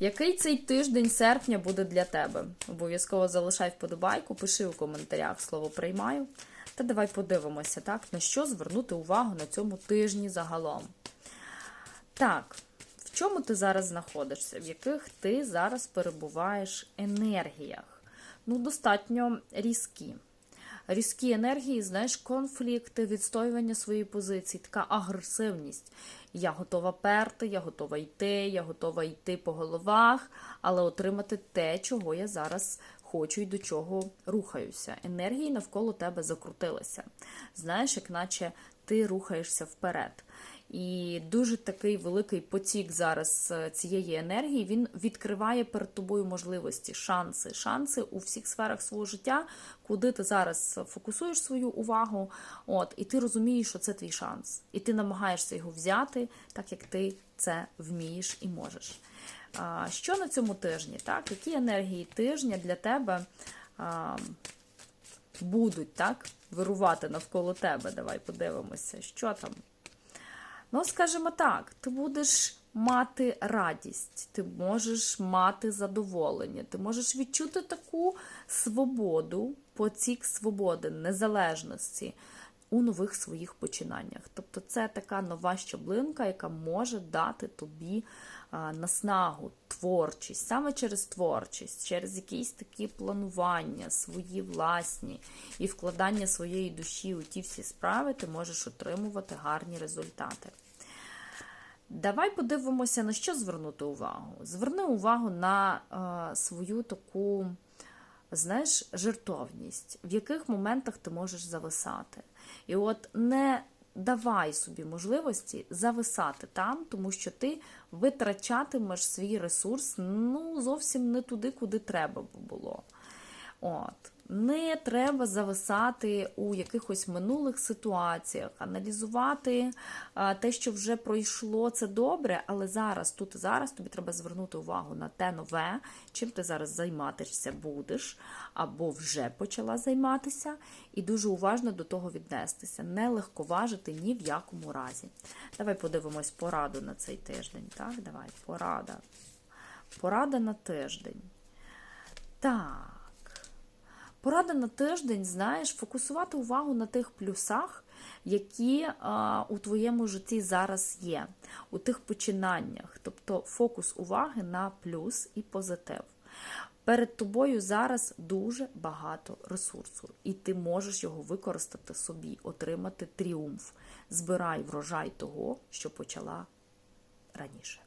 Який цей тиждень серпня буде для тебе? Обов'язково залишай вподобайку, пиши у коментарях слово приймаю. Та давай подивимося, так, на що звернути увагу на цьому тижні загалом. Так, в чому ти зараз знаходишся? В яких ти зараз перебуваєш енергіях? Ну, достатньо різкі. Різкі енергії, знаєш, конфлікти, відстоювання своєї позиції, така агресивність. Я готова перти, я готова йти, я готова йти по головах, але отримати те, чого я зараз хочу і до чого рухаюся. Енергії навколо тебе закрутилися. Знаєш, як наче ти рухаєшся вперед. І дуже такий великий потік зараз е, цієї енергії він відкриває перед тобою можливості, шанси, шанси у всіх сферах свого життя, куди ти зараз фокусуєш свою увагу. От, і ти розумієш, що це твій шанс, і ти намагаєшся його взяти, так як ти це вмієш і можеш. Що на цьому тижні? Так, які енергії тижня для тебе? Будуть так вирувати навколо тебе. Давай подивимося, що там. Ну, скажімо так, ти будеш мати радість, ти можеш мати задоволення, ти можеш відчути таку свободу, потік свободи, незалежності у нових своїх починаннях. Тобто це така нова щоблинка, яка може дати тобі наснагу, творчість, саме через творчість, через якісь такі планування, свої власні і вкладання своєї душі у ті всі справи, ти можеш отримувати гарні результати. Давай подивимося, на що звернути увагу. Зверни увагу на е, свою таку, знаєш, жертовність, в яких моментах ти можеш зависати. І от не давай собі можливості зависати там, тому що ти витрачатимеш свій ресурс ну, зовсім не туди, куди треба було. От. Не треба зависати у якихось минулих ситуаціях, аналізувати те, що вже пройшло, це добре, але зараз, тут і зараз тобі треба звернути увагу на те нове, чим ти зараз займатися будеш, або вже почала займатися, і дуже уважно до того віднестися. Не легковажити ні в якому разі. Давай подивимось пораду на цей тиждень. Так, давай, порада. Порада на тиждень. Так. Порада на тиждень, знаєш, фокусувати увагу на тих плюсах, які а, у твоєму житті зараз є, у тих починаннях. Тобто фокус уваги на плюс і позитив. Перед тобою зараз дуже багато ресурсу, і ти можеш його використати собі, отримати тріумф. Збирай врожай того, що почала раніше.